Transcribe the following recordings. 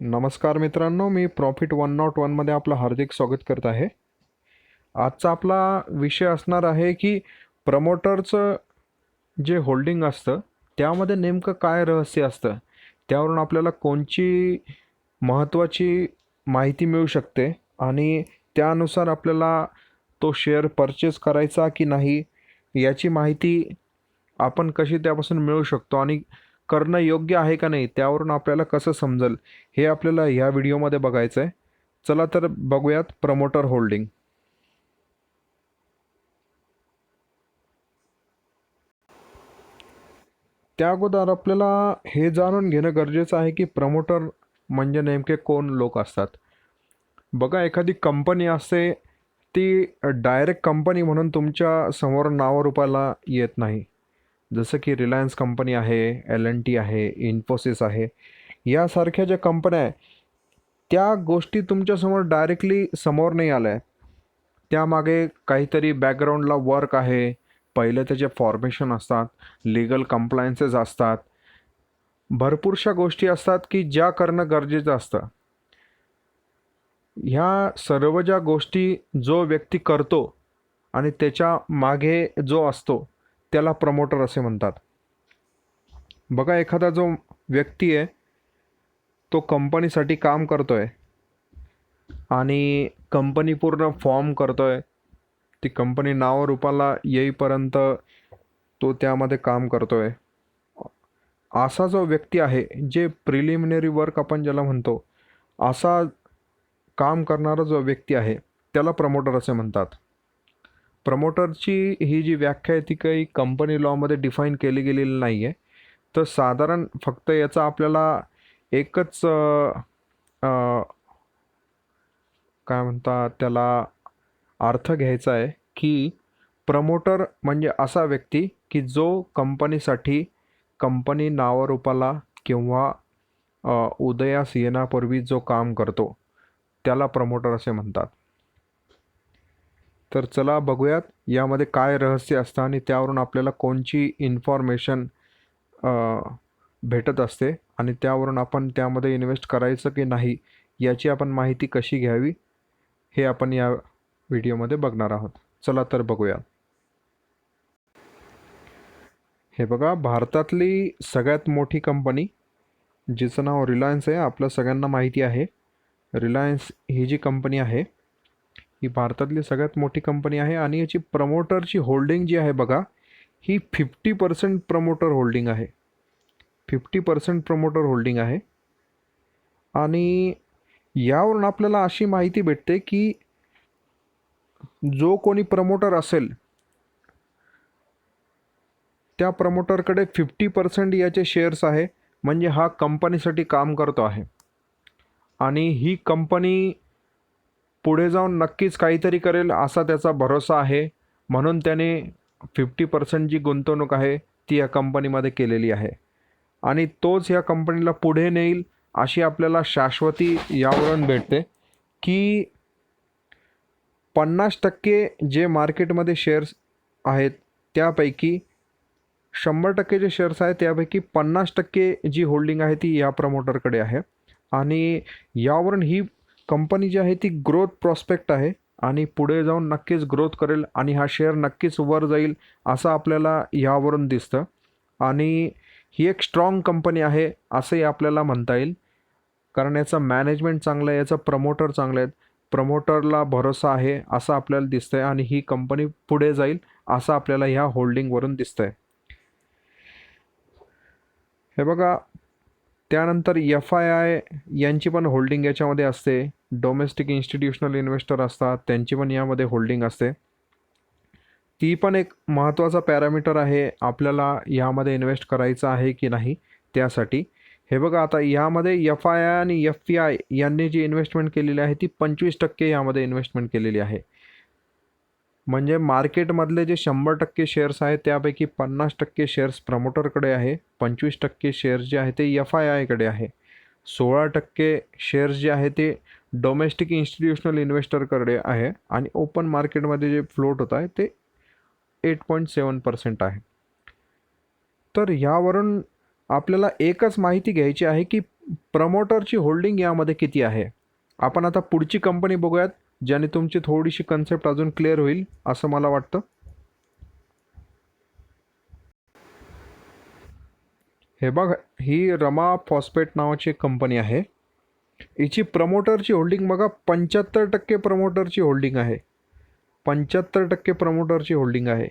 नमस्कार मित्रांनो मी प्रॉफिट वन नॉट वनमध्ये आपलं हार्दिक स्वागत करत आहे. आजचा आपला विषय असणार आहे की प्रमोटरचं जे होल्डिंग असतं त्यामध्ये नेमकं काय रहस्य असतं? त्यावरून आपल्याला कोणची महत्त्वाची माहिती मिळू शकते आणि त्यानुसार आपल्याला तो शेअर परचेस करायचा की नाही याची माहिती आपण कशी त्यापासून मिळू शकतो आणि करणं योग्य आहे का नाही त्यावरून आपल्याला कसं समजेल हे आपल्याला ह्या व्हिडिओमध्ये बघायचं आहे चला तर बघूयात प्रमोटर होल्डिंग. त्या अगोदर आपल्याला हे जाणून घेणं गरजेचं आहे की प्रमोटर म्हणजे नेमके कोण लोक असतात. बघा एखादी कंपनी असते ती डायरेक्ट कंपनी म्हणून तुमच्यासमोर नावरूपाला येत नाही. जसं की रिलायन्स कंपनी आहे एल एन टी आहे इन्फोसिस आहे यासारख्या ज्या कंपन्या आहे त्या गोष्टी तुमच्यासमोर डायरेक्टली समोर नाही आल्या आहेत. त्यामागे काहीतरी बॅकग्राऊंडला वर्क आहे. पहिले त्याचे फॉर्मेशन असतात लिगल कंप्लायन्सेस असतात. भरपूरशा गोष्टी असतात की ज्या करणं गरजेचं असतं. ह्या सर्व ज्या गोष्टी जो व्यक्ती करतो आणि त्याच्यामागे जो असतो त्याला प्रमोटर असे म्हणतात. बघा एखादा जो व्यक्ती आहे तो कंपनीसाठी काम करतो आहे आणि कंपनी पूर्ण फॉर्म करतो आहे ती कंपनी नावरूपाला येईपर्यंत तो त्यामध्ये काम करतो आहे असा जो व्यक्ती आहे जे प्रिलिमिनरी वर्क आपण ज्याला म्हणतो असा काम करणारा जो व्यक्ती आहे त्याला प्रमोटर असे म्हणतात. प्रमोटरची ही जी व्याख्या आहे ती काही कंपनी लॉमध्ये डिफाईन केली गेलेली नाही आहे तर साधारण फक्त याचा आपल्याला एकच काय म्हणतात त्याला अर्थ घ्यायचा आहे की प्रमोटर म्हणजे असा व्यक्ती की जो कंपनीसाठी कंपनी नावारूपाला किंवा उदयास येण्यापूर्वी जो काम करतो त्याला प्रमोटर असे म्हणतात. तर चला बघूयात यामध्ये काय रहस्य असतं आणि त्यावरून आपल्याला कोणची इन्फॉर्मेशन भेटत असते आणि त्यावरून आपण त्यामध्ये इन्व्हेस्ट करायचं की नाही याची आपण माहिती कशी घ्यावी हे आपण या व्हिडिओमध्ये बघणार आहोत. चला तर बघूया हे बघा भारतातली सगळ्यात मोठी कंपनी जिचं नाव रिलायन्स आहे आपल्या सगळ्यांना माहिती आहे. रिलायन्स ही जी कंपनी आहे ही भारतातली सगळ्यात मोठी कंपनी आहे आणि याची प्रमोटरची होल्डिंग जी आहे बघा ही फिफ्टी पर्सेंट प्रमोटर होल्डिंग आहे. फिफ्टी पर्सेंट प्रमोटर होल्डिंग आहे. आणि यावरून आपल्याला अशी माहिती भेटते की जो कोणी प्रमोटर असेल त्या प्रमोटरकडे फिफ्टी पर्सेंट याचे शेअर्स आहे म्हणजे हा कंपनीसाठी काम करतो आहे. आणि ही कंपनी पुढे जाऊन नक्कीच काहीतरी करेल असा त्याचा भरोसा आहे. म्हणून त्याने फिफ्टी पर्सेंट जी गुंतवणूक आहे ती या कंपनीमध्ये केलेली आहे. आणि तोच या कंपनीला पुढे नेईल अशी आपल्याला शाश्वती यावरून भेटते की पन्नास टक्के जे मार्केटमध्ये शेअर्स आहेत त्यापैकी शंभर टक्के जे शेअर्स आहेत त्यापैकी पन्नास टक्के जी होल्डिंग आहे ती या प्रमोटरकडे आहे. आणि यावरून ही कंपनी जी आहे ती ग्रोथ प्रॉस्पेक्ट आहे आणि पुढे जाऊन नक्कीच ग्रोथ करेल आणि हा शेअर नक्कीच वर जाईल असं आपल्याला यावरून दिसतं. आणि ही एक स्ट्रॉंग कंपनी आहे असंही आपल्याला म्हणता येईल. कारण याचं मॅनेजमेंट चांगलं आहे याचं प्रमोटर चांगलं आहेत. प्रमोटरला भरोसा आहे असं आपल्याला दिसतं आहे आणि ही कंपनी पुढे जाईल असं आपल्याला ह्या होल्डिंगवरून दिसतं आहे हे बघा त्यानंतर एफ आय आय यांची पण होल्डिंग याच्यामध्ये असते. डोमेस्टिक इन्स्टिट्यूशनल इन्व्हेस्टर असतात त्यांची पण यामध्ये होल्डिंग असते. ती पण एक महत्त्वाचा पॅरामीटर आहे आपल्याला यामध्ये इन्व्हेस्ट करायचं आहे की नाही त्यासाठी. हे बघा आता यामध्ये एफ आय आय आणि एफ पी आय यांनी जी इन्व्हेस्टमेंट केलेली आहे ती पंचवीस टक्के यामध्ये इन्व्हेस्टमेंट केलेली आहे. म्हणजे मार्केटमधले जे शंभर टक्के शेअर्स आहेत त्यापैकी पन्नास टक्के शेअर्स प्रमोटरकडे आहे पंचवीस टक्के शेअर्स जे आहे ते एफ आय आयकडे आहे. सोळा टक्के शेअर्स जे आहे ते डोमेस्टिक इन्स्टिट्यूशनल इन्व्हेस्टरकडे आहे आणि ओपन मार्केटमध्ये जे फ्लोट होत आहे ते एट पॉईंट सेवन पर्सेंट आहे. तर यावरून आपल्याला एकच माहिती घ्यायची आहे की प्रमोटरची होल्डिंग यामध्ये किती आहे. आपण आता पुढची कंपनी बघूयात ज्याने तुमची थोडीशी कन्सेप्ट अजून क्लिअर होईल असं मला वाटतं. हे बघ ही रमा फॉस्फेट नावाची एक कंपनी आहे. हिची प्रमोटरची होल्डिंग बघा पंच्याहत्तर टक्के प्रमोटरची होल्डिंग आहे. पंच्याहत्तर टक्के प्रमोटरची होल्डिंग आहे.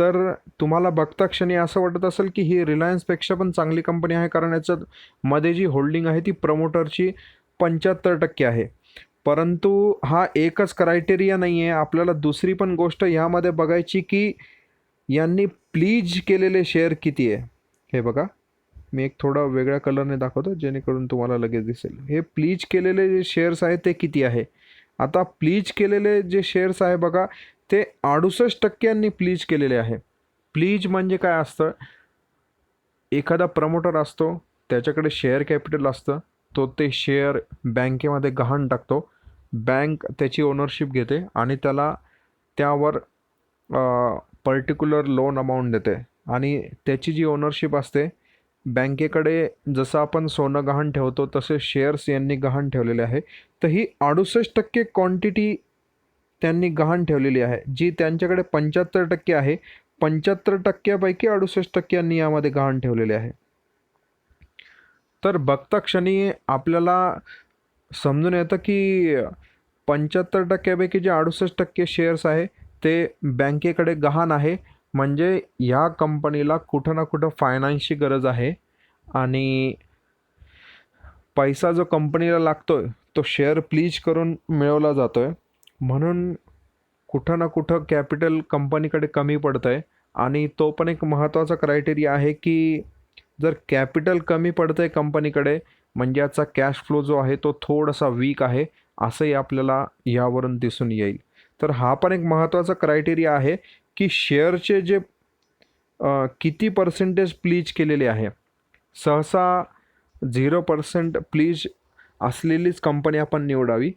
तर तुम्हाला बघता क्षणी असं वाटत असेल की ही रिलायन्सपेक्षा पण चांगली कंपनी आहे कारण याच्यात मध्ये जी होल्डिंग आहे ती प्रमोटरची पंच्याहत्तर टक्के आहे. परंतु हा एकच क्रायटेरिया नाही आहे आपल्याला दुसरी पण गोष्ट ह्यामध्ये बघायची की यांनी प्लीज केलेले शेअर किती आहे. हे बघा. मी एक थोडा वेगळ्या कलरने दाखवतो जेणेकरून तुम्हाला लगेच दिसेल. हे प्लीज केलेले जे शेअर्स आहे ते किती आहे? आता प्लीज केलेले जे शेअर्स आहे बघा ते अडुसष्ट टक्क्यांनी प्लीज केलेले आहे. प्लीज म्हणजे काय असतं? एखादा प्रमोटर असतो त्याच्याकडे शेअर कॅपिटल असतं तो ते शेअर बँकेमध्ये गहाण टाकतो. बँक त्याची ओनरशिप घेते आणि त्याला त्यावर पर्टिक्युलर लोन अमाऊंट देते. आणि त्याची जी ओनरशिप असते बँकेकडे जसं आपण सोनं गहाण ठेवतो तसे शेअर्स यांनी गहाण ठेवलेले आहे. तर ही अडुसष्ट टक्के क्वांटिटी त्यांनी गहाण ठेवलेली आहे जी त्यांच्याकडे पंच्याहत्तर टक्के आहे. पंच्याहत्तर टक्क्यापैकी अडुसष्ट टक्क्यांनी यामध्ये गहाण ठेवलेले आहे. तर बघता क्षणी आपल्याला समजून येतं की पंच्याहत्तर टक्क्यापैकी जे अडुसष्ट टक्के शेअर्स आहे ते बँकेकडे गहाण आहे. म्हणजे ह्या कंपनीला कुठं ना कुठं फायनान्सची गरज आहे. आणि पैसा जो कंपनीला लागतो आहे तो शेअर प्लीज करून मिळवला जातो आहे म्हणून कुठं ना कुठं कॅपिटल कंपनीकडे कमी पडतं आहे आणि तो पण एक महत्त्वाचा क्रायटेरिया आहे की जर कॅपिटल कमी पडतं आहे कंपनीकडे म्हणजे याचा कॅश फ्लो जो आहे तो थोडासा वीक आहे असंही आपल्याला यावरून दिसून येईल. तर हा पण एक महत्त्वाचा क्रायटेरिया आहे की शेअरचे जे किती पर्सेंटेज प्लीज केलेले आहे? सहसा झिरो पर्सेंट प्लीज असलेलीच कंपनी आपण निवडावी.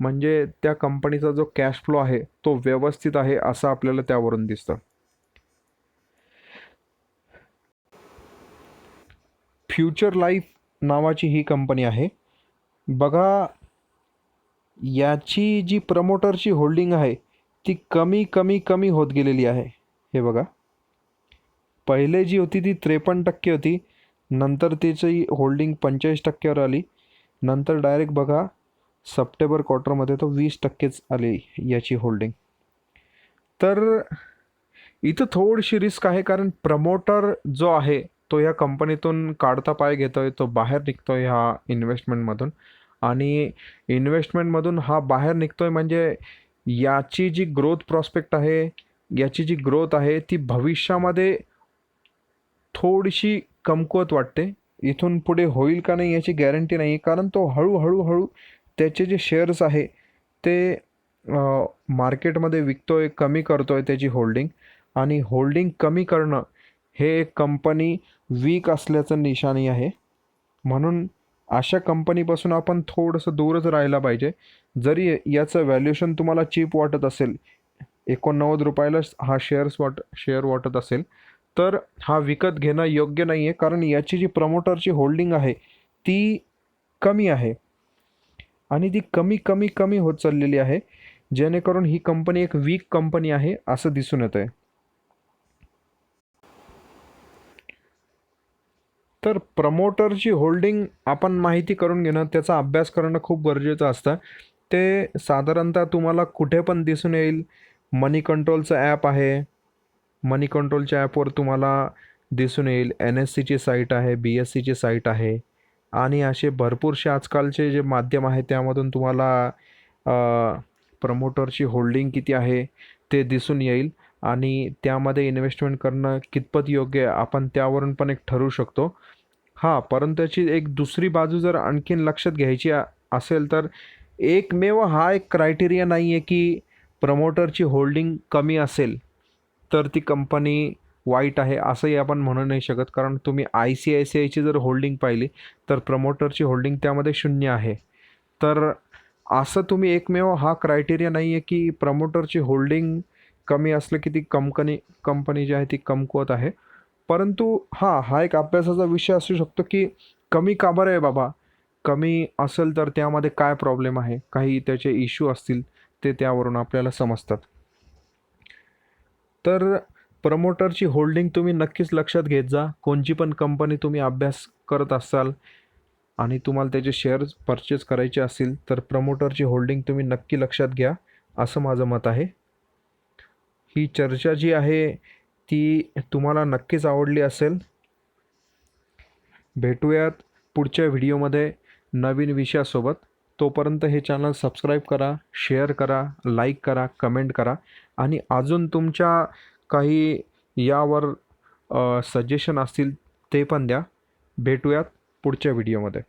म्हणजे त्या कंपनीचा जो कॅश फ्लो आहे तो व्यवस्थित आहे असं आपल्याला त्यावरून दिसतं. फ्युचर लाईफ नावाची ही कंपनी आहे. बघा याची जी प्रमोटरची होल्डिंग आहे ती कमी कमी कमी होत गेलेली आहे. हे बघा. पहिले जी होती ती त्रेपन्न टक्के होती. नंतर तिची होल्डिंग पंचेचाळीस टक्क्यावर आली. नंतर डायरेक्ट बघा सप्टेंबर क्वार्टरमध्ये तर वीस टक्केच आली याची होल्डिंग तर इथं थोडीशी रिस्क आहे कारण प्रमोटर जो आहे तो ह्या कंपनीतून काढता पाय घेतो आहे तो बाहेर निघतो आहे ह्या इन्व्हेस्टमेंटमधून आणि इन्व्हेस्टमेंटमधून हा बाहेर निघतो आहे म्हणजे याची जी ग्रोथ प्रॉस्पेक्ट आहे याची जी ग्रोथ आहे ती भविष्यामध्ये थोडीशी कमकुवत वाटते. इथून पुढे होईल का नाही याची गॅरंटी नाही कारण तो हळूहळू हळू त्याचे जे शेअर्स आहे ते मार्केटमध्ये विकतो आहे कमी करतो आहे त्याची होल्डिंग आणि होल्डिंग कमी करणं हे एक कंपनी वीक असल्याचं निशाणी आहे. म्हणून अशा कंपनीपासून आपण थोडंसं दूरच राहायला पाहिजे. जरी याचं व्हॅल्युएशन तुम्हाला चीप वाटत असेल एकोणनव्वद रुपयालाच हा शेअर्स वाट शेअर वाटत असेल तर हा विकत घेणं योग्य नाही आहे कारण याची जी प्रमोटरची होल्डिंग आहे ती कमी आहे. आणि ती कमी कमी कमी होत चाललेली आहे. जेणेकरून ही कंपनी एक वीक कंपनी आहे असं दिसून येतं आहे तर प्रमोटरची होल्डिंग आपण माहिती करून घेणं त्याचा अभ्यास करणं खूप गरजेचं असतं. ते साधारणतः तुम्हाला कुठे पण दिसून येईल. मनी कंट्रोलचं ॲप आहे. मनी कंट्रोलच्या ॲपवर तुम्हाला दिसून येईल. एन एस सीची साईट आहे बी एस सीची साईट आहे. आणि असे भरपूरसे आजकालचे जे माध्यम आहे त्यामधून तुम्हाला प्रमोटरची होल्डिंग किती आहे ते दिसून येईल. आणि त्यामध्ये इन्व्हेस्टमेंट करणं कितपत योग्य आहे आपण त्यावरून पण एक ठरवू शकतो. हां परंतु त्याची एक दुसरी बाजू जर आणखीन लक्षात घ्यायची असेल तर एकमेव हा एक क्रायटेरिया नाही आहे की प्रमोटरची होल्डिंग कमी असेल तर ती कंपनी वाईट आहे असंही आपण म्हणू नाही शकत. कारण तुम्ही आय सी आय सी आयची जर होल्डिंग पाहिली तर प्रमोटरची होल्डिंग त्यामध्ये शून्य आहे. तर असं तुम्ही एकमेव हा क्रायटेरिया नाही आहे की प्रमोटरची होल्डिंग कमी असलं की ती कंपनी कंपनी जी आहे ती कमकुवत आहे. परंतु हां हा एक अभ्यासाचा विषय असू शकतो की कमी का बरं आहे बाबा? कमी असेल तर त्यामध्ये काय प्रॉब्लेम आहे? काही त्याचे इश्यू असतील ते त्यावरून आपल्याला समजतात. तर प्रमोटरची होल्डिंग तुम्ही नक्कीच लक्षात घेत जा. कोणची पण कंपनी तुम्ही अभ्यास करत असाल आणि तुम्हाला त्याचे शेअर्स परचेस करायचे असतील तर प्रमोटरची होल्डिंग तुम्ही नक्की लक्षात घ्या. असं माझं मत आहे. ही चर्चा जी आहे ती तुम्हाला नक्कीच आवडली असेल. भेटूयात पुढच्या व्हिडिओमध्ये नवीन विषयासोबत. तोपर्यंत हे चॅनल सबस्क्राईब करा शेअर करा लाईक करा कमेंट करा. आणि अजून तुमच्या काही यावर सजेशन असतील ते पण द्या. भेटूयात पुढच्या व्हिडिओमध्ये.